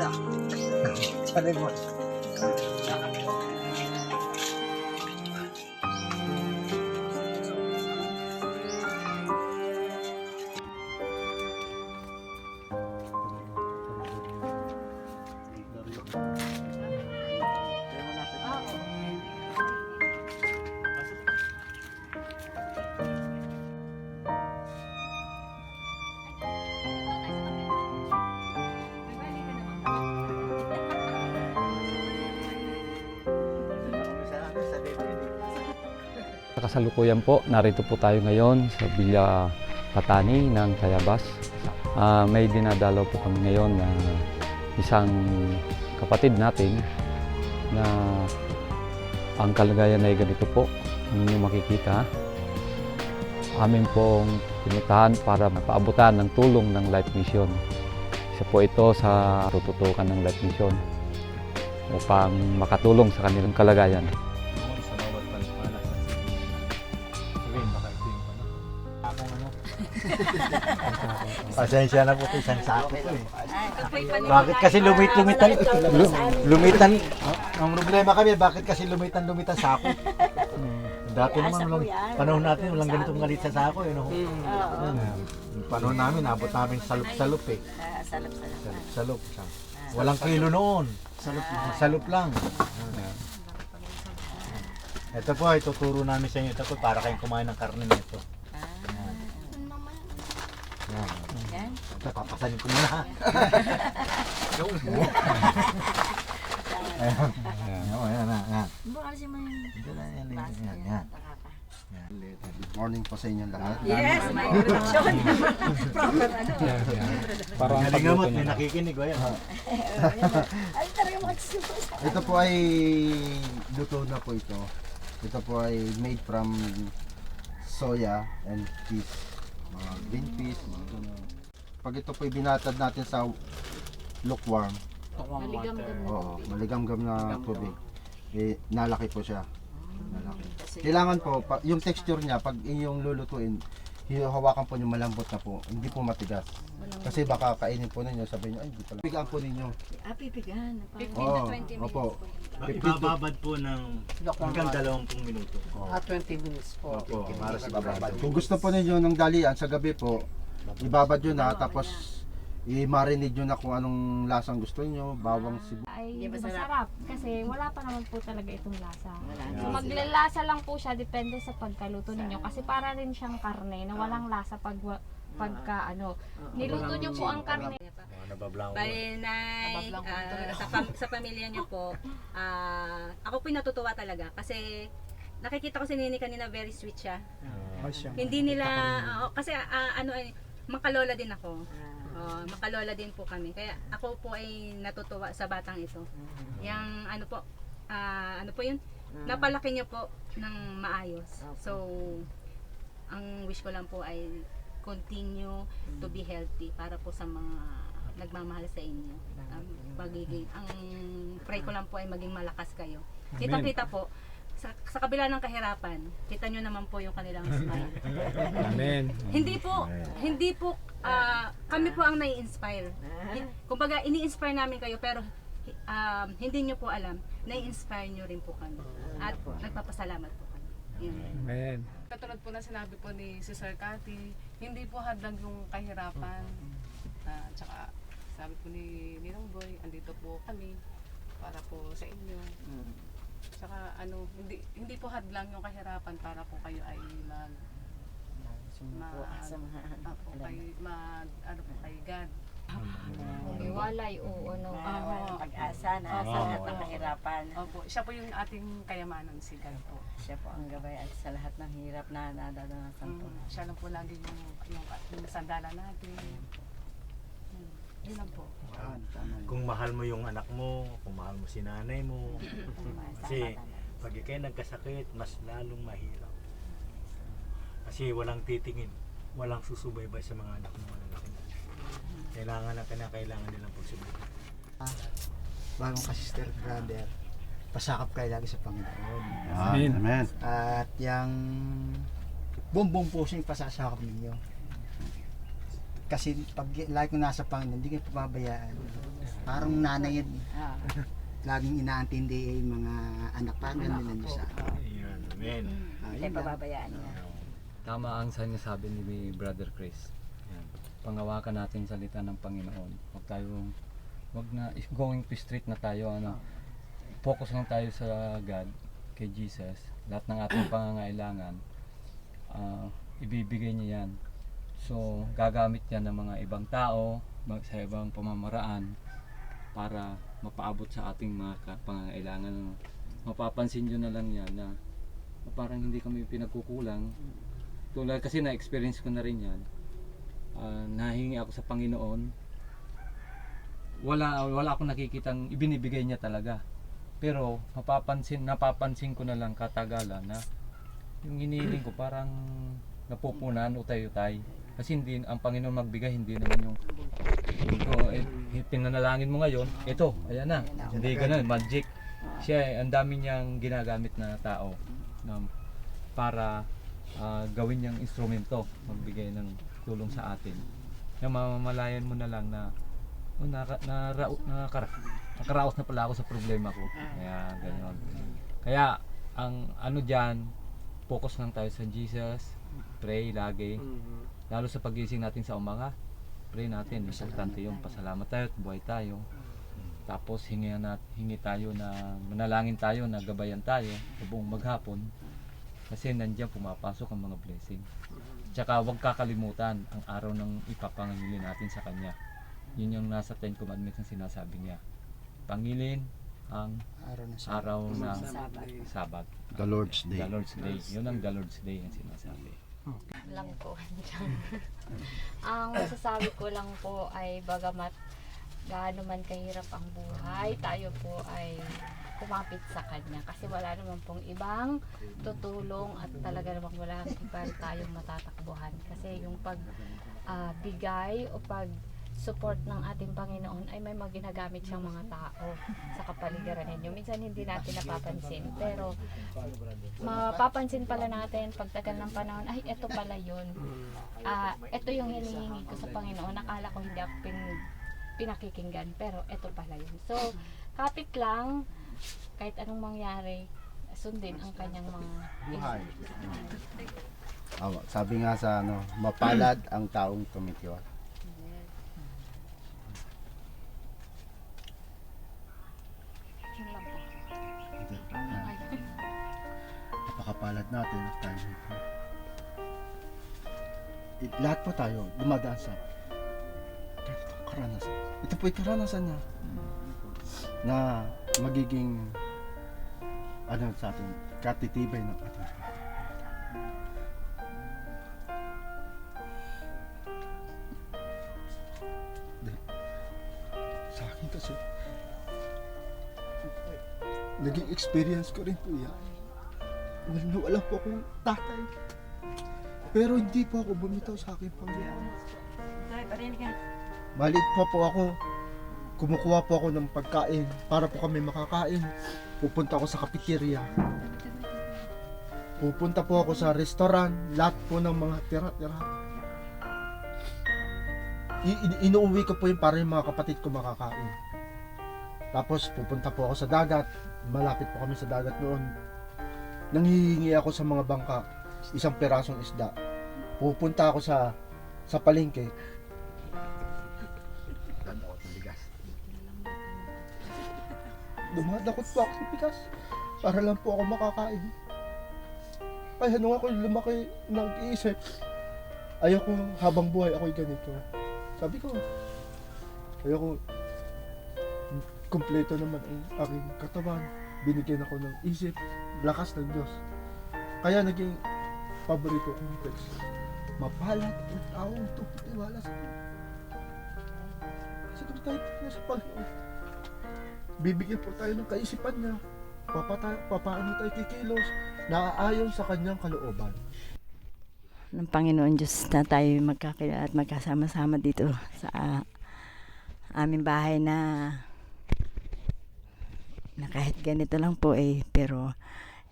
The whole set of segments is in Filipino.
na. Sabi mo. Sa kasalukuyan po, narito po tayo ngayon sa Villa Patani ng Tayabas. Ah, may dinadalaw po kami ngayon na isang kapatid natin na ang kalagayan ay ganito po, ang inyong makikita. Amin pong pinutahan para mapaabutan ng tulong ng Life Mission. Isa po ito sa tututukan ng Life Mission upang makatulong sa kanilang kalagayan. pasensya na po isang sako po eh. Bakit kasi lumit lumitan lu- lumitan ang problema kami bakit kasi lumitan lumitan sako dati naman walang panahon natin walang ganitong galit sa sako eh no? Yan, eh. Yung panahon namin abot namin salup-salup eh. Salap-salap. salup salup. Walang kilo noon. Salup lang. Salup lang. Ito po, ituturo namin sa inyo. Ito po para kayong kumain ng karne nito. Yan. Ito, papasanin ko muna. Ayan. Ayan. Ayan, ayan, ayan. Baka kasi may Ito na, yan, yan, basket. yan, yan. Good morning po sa inyong lahat. Yes, may introduction. Proper ano. Para ang Galing gamot, pagluto may niya. nakikinig. oh, Ayan. Ay, talaga sa Ito po ay luto na po ito. Ito po ay made from soya and fish. Mga green fish, mga ganun. Pag ito po ay binatad natin sa lukewarm, oo, maligamgam na tubig, eh, nalaki po siya. Nalaki. Kailangan po, pa, yung texture niya, pag inyong lulutuin, hawakan po niyo malambot na po, hindi po matigas. Kasi baka kainin po ninyo, sabihin niyo, ay, hindi pala. Bigaan po ninyo. Ah, pipigan. 15 Oo, to 20 minutes opo. po yung Ibababad po ng hanggang 20 minuto. Ah, 20 minutes po. Opo, para sa babad. Kung gusto po ninyo ng dalian sa gabi po, ibabad nyo na tapos i-marinate nyo na kung anong lasang gusto nyo, bawang sibuyas. ay Di ba sarap? masarap kasi wala pa naman po talaga itong lasa. Wala. So maglalasa lang po siya depende sa pagkaluto ninyo kasi para rin siyang karne na walang lasa pag pagka ano niluto niyo po ang karne. Mga nabablango. Bali, Nay, ah, sa, pam- sa pamilya niyo po, ah, ako po natutuwa talaga kasi nakikita ko si Nini kanina very sweet siya. Hindi nila, oo, kasi ah, ano ay, makalola din ako. Oh, makalola din po kami. Kaya ako po ay natutuwa sa batang ito. Yang ano po, ah, ano po yun? Napalaki niyo po ng maayos. So, ang wish ko lang po ay continue to be healthy para po sa mga nagmamahal sa inyo. Ang pagiging ang pray ko lang po ay maging malakas kayo. Kita-kita po sa, sa kabila ng kahirapan, kita nyo naman po yung kanilang smile. Amen. hindi po, hindi po, ah, kami po ang nai-inspire. Hi- Kumbaga, ini-inspire namin kayo, pero um, hindi nyo po alam, nai-inspire nyo rin po kami. At nagpapasalamat po kami. Yun. Amen. Katulad po na sinabi po ni si Sir Cathy, hindi po hadlang yung kahirapan. Ah, tsaka sabi po ni Ninong Boy, andito po kami para po sa inyo. Tsaka ano, hindi hindi po hadlang yung kahirapan para po kayo ay mag ma, Sa mga Apo, kay, mag, ano po, kay God. Iwalay o ano. Ah, pag-asa na sa lahat ng kahirapan. Opo, siya po yung ating kayamanan si God po. Siya po ang gabay at sa lahat ng hirap na nadadanasan po. Mm, siya lang po lagi yung, yung, yung sandala natin. Mm, yun lang po. Kung mahal mo yung anak mo, kung mahal mo si nanay mo, kasi pag ikay nagkasakit, mas lalong mahirap. Kasi walang titingin, walang susubaybay sa mga anak mo. Kailangan na kanya, kailangan nilang pagsubukan. bagong ka-sister brother, pasakap kayo lagi sa Panginoon. Amen. Amen. At yung buong-buong pusong pasasakap ninyo. Kasi pag lagi ko nasa Panginoon, hindi kayo pababayaan. Parang nanay yan. Ah. Laging inaantindi yung mga anak pa. Ganun nila niyo sa Ayan, amen. Ah, Hindi yun lang. pababayaan niya. Tama ang sinasabi ni Brother Chris. Pangawakan natin yung salita ng Panginoon. Huwag tayong, wag na, if going to straight na tayo, ano, focus lang tayo sa God, kay Jesus. Lahat ng ating pangangailangan, ah, ibibigay niya yan. So, gagamit yan ng mga ibang tao, sa ibang pamamaraan, para mapaabot sa ating mga pangangailangan. Mapapansin nyo na lang yan na parang hindi kami pinagkukulang. Tulad kasi na-experience ko na rin yan. Ah, nahingi ako sa Panginoon. Wala wala akong nakikitang ibinibigay niya talaga. Pero mapapansin napapansin ko na lang katagalan na yung hinihiling ko parang napupunan utay-utay kasi hindi ang Panginoon magbigay hindi naman yung ito eh, pinanalangin mo ngayon ito ayan na. Hindi ganun magic. Siya eh, ang dami niyang ginagamit na tao na para ah, gawin niyang instrumento magbigay ng tulong sa atin. Na mamamalayan mo na lang na oh, naka, nara, nakara, nakaraos na pala ako sa problema ko. Kaya ganyan kaya ang ano dyan focus lang tayo sa Jesus. Pray lagi lalo sa pagising natin sa umaga. Pray natin importante yung pasalamat tayo at buhay tayo. Tapos hingi, na, hingi tayo na manalangin tayo na gabayan tayo sa buong maghapon. Kasi nandiyan pumapasok ang mga blessing. Tsaka huwag kakalimutan ang araw ng ipapangangili natin sa Kanya. Yun yung nasa Ten Commandments ang sinasabi niya. Pangilin ang Araw sa araw ng Sabat. Sabat The Lord's Day. The Lord's Day. Yun ang The Lord's Day ang sinasabi lang po. ang masasabi ko lang po ay bagamat gaano man kahirap ang buhay, tayo po ay kumapit sa kanya kasi wala naman pong ibang tutulong at talaga namang wala iba tayong matatakbuhan kasi yung pag ah, bigay o pag support ng ating Panginoon ay may mga ginagamit siyang mga tao sa kapaligiran ninyo. Minsan hindi natin napapansin pero mapapansin pala natin pagtagal ng panahon, ay eto pala yun. Ah, eto yung hinihingi ko sa Panginoon. Nakala ko hindi ako pin, pinakikinggan pero eto pala yun. So, kapit lang kahit anong mangyari, sundin ang kanyang mga Buhay. Awa, sabi nga sa ano, mapalad ang taong tumitiwala. Napakapalad natin at tayo. It, lahat po tayo dumadaan sa ganitong karanasan. Ito po yung karanasan niya na magiging ano sa atin, katitibay ng ating. Sa akin kasi naging experience ko rin po yan. Wala, wala po akong tatay. Pero hindi po ako bumitaw sa aking Panginoon. Tay, parinig ka. Maliit pa po ako. Kumukuha po ako ng pagkain para po kami makakain. Pupunta ako sa cafeteria. Pupunta po ako sa restaurant. Lahat po ng mga tira-tira. I- in- inuuwi ko po yun para yung mga kapatid ko makakain. Tapos pupunta po ako sa dagat. Malapit po kami sa dagat noon. Nanghihingi ako sa mga bangka isang perasong isda. Pupunta ako sa sa palengke. Dumadakot po ako sa bigas para lang po ako makakain. Kaya nung ako lumaki, nag-iisip, ayoko habang buhay ako'y ganito. Sabi ko, ayoko, kumpleto naman ang aking katawan. Binigyan ako ng isip, lakas ng Diyos. Kaya naging paborito kong text. Mapalad ang taong tumitiwala sa Diyos. Kasi kung tayo po sa Panginoon, bibigyan po tayo ng kaisipan niya. Papata, papaano tayo kikilos na aayon sa kanyang kalooban. ng Panginoon Diyos na tayo magkakila at magkasama-sama dito sa ah, aming bahay na na kahit ganito lang po eh pero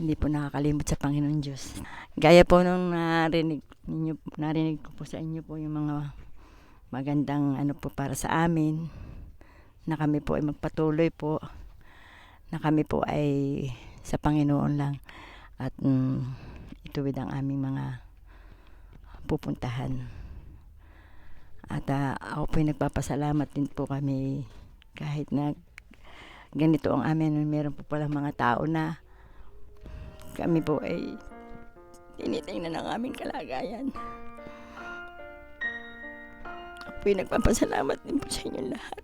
hindi po nakakalimot sa Panginoon Diyos. Gaya po nung narinig, ninyo, narinig ko po sa inyo po yung mga magandang ano po para sa amin. na kami po ay magpatuloy po na kami po ay sa Panginoon lang at mm, ituwid ang aming mga pupuntahan. At ah, ako po ay nagpapasalamat din po kami kahit na ganito ang amin, meron po pala mga tao na kami po ay tinitingnan ang aming kalagayan. Ako po ay nagpapasalamat din po sa inyong lahat.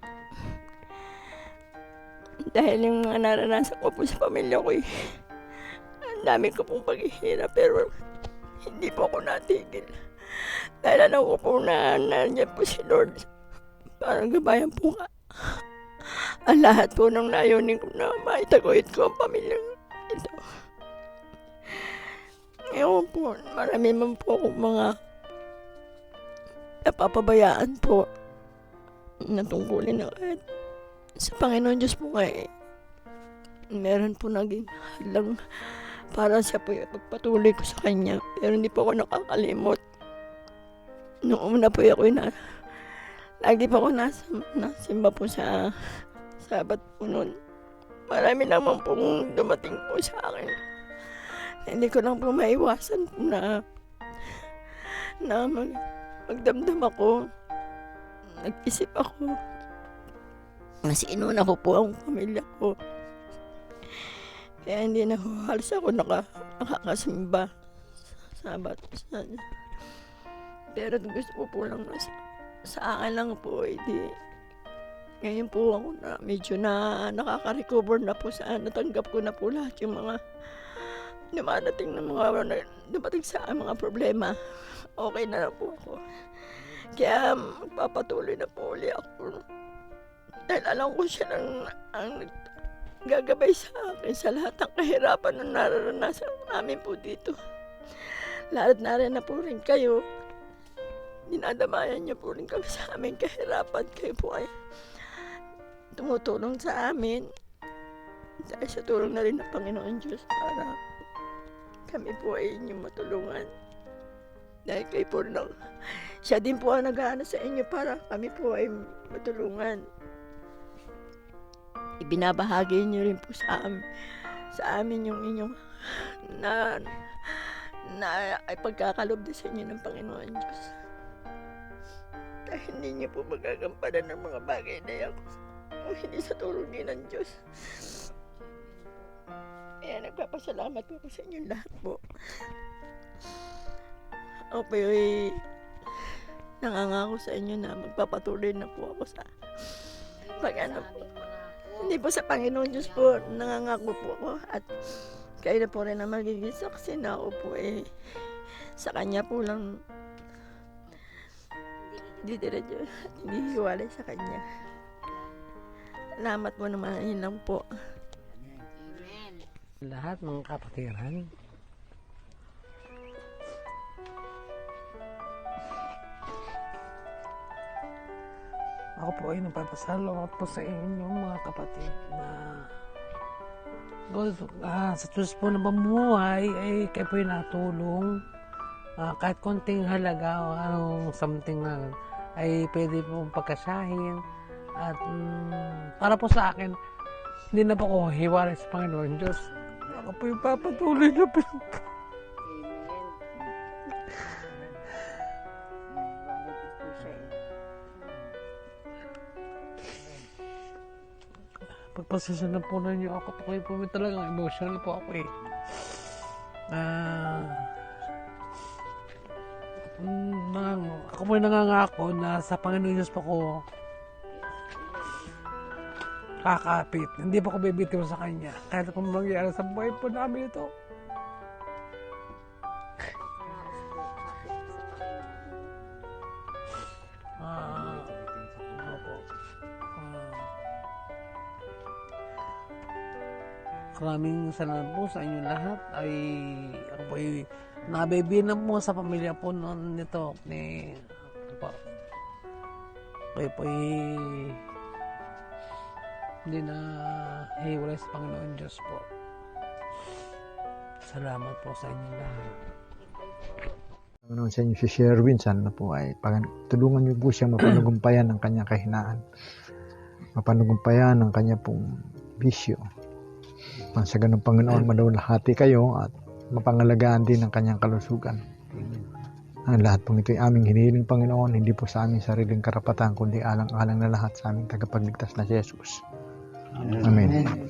Dahil yung mga naranasan ko po sa pamilya ko, eh, ang dami ko pong paghihirap pero hindi po ako natigil. Dahil alam ko po na nandiyan po si Lord para gabayan po ka. Ang lahat po ng layunin ko na maitaguyod ko ang pamilyang ito. Ngayon po, marami man po akong mga napapabayaan po na tungkulin na kahit sa Panginoon Diyos po eh, meron po naging hadlang para siya po yung pagpatuloy ko sa Kanya. Pero hindi po ako nakakalimot. Noong una po ako na, lagi po ako nasa, nasimba po sa sabat po noon. Marami naman pong dumating po sa akin. Hindi ko lang po maiwasan na na mag, magdamdam ako. Nag-isip ako. Mas inuna ko po ang pamilya ko. Kaya hindi na ho halos ako naka, nakakasimba sa sabat. Sa, pero gusto ko po lang na sa, sa akin lang po, hindi. Ngayon po ako na medyo na nakaka-recover na po sa natanggap ko na po lahat yung mga dumadating na mga na, dumating sa mga problema. Okay na na po ako. Kaya magpapatuloy na po uli ako. Dahil alam ko siya nang ang gagabay sa akin sa lahat ng kahirapan na nararanasan namin po dito. Lahat na rin na po rin kayo. Dinadamayan niyo po rin kami sa aming kahirapan. Kayo po ay tumutulong sa amin. Dahil sa tulong na rin ng Panginoon Diyos para kami po ay inyong matulungan. Dahil rin ang- siya din po ang nag sa inyo para kami po ay matulungan. Ibinabahagi niyo rin po sa amin, sa amin yung inyong na na ay pagkakalob din sa inyo ng Panginoon Diyos. Dahil hindi niyo po magagampanan ng mga bagay na yan kung hindi sa tulong din ng Diyos. Kaya nagpapasalamat po ako sa inyo lahat po. Ako po ay nangangako sa inyo na magpapatuloy na po ako sa pag ano po. Hindi po sa Panginoon Diyos po, nangangako po ako at kayo na po rin ang magiging saksi na ako po eh sa Kanya po lang hindi diretso at hindi hiwalay sa Kanya. Salamat po naman yun lang po. Lahat mga kapatiran. Ako po ay nagpapasalamat po sa inyo mga kapatid na God, ah, sa Diyos po na mamuhay ay kayo po yung natulong. Ah, kahit konting halaga o anong something na ay pwede po pagkasahin. At mm, para po sa akin, hindi na po ako hiwalay sa Panginoon Diyos. Ako po yung papatuloy na pinag Pagpasensya na po na niyo ako. Ako po talagang emotional po ako eh. Ah... mm, nang, ako po yung nangangako na sa Panginoon Diyos po ko kakapit. Hindi po ako bibitiw sa Kanya. Kahit kung mangyari sa buhay po namin ito. Ah, opo. Maraming salamat po sa inyo lahat ay ako po ay nabibinan po sa pamilya po nito ni po. Kayo po ay hindi na hiwalay sa Panginoon Diyos po. Salamat po sa inyo lahat. Panginoon sa inyo si Sherwin, sana po ay pag tulungan niyo po siya mapanagumpayan ng kanyang kahinaan. mapanugumpayan ang kanya pong bisyo. Sa ganun Panginoon, madawalhati kayo at mapangalagaan din ang kanyang kalusugan. Ang lahat pong ito'y aming hinihiling Panginoon, hindi po sa aming sariling karapatan, kundi alang-alang na lahat sa aming tagapagligtas na si Jesus. Amen. Amen.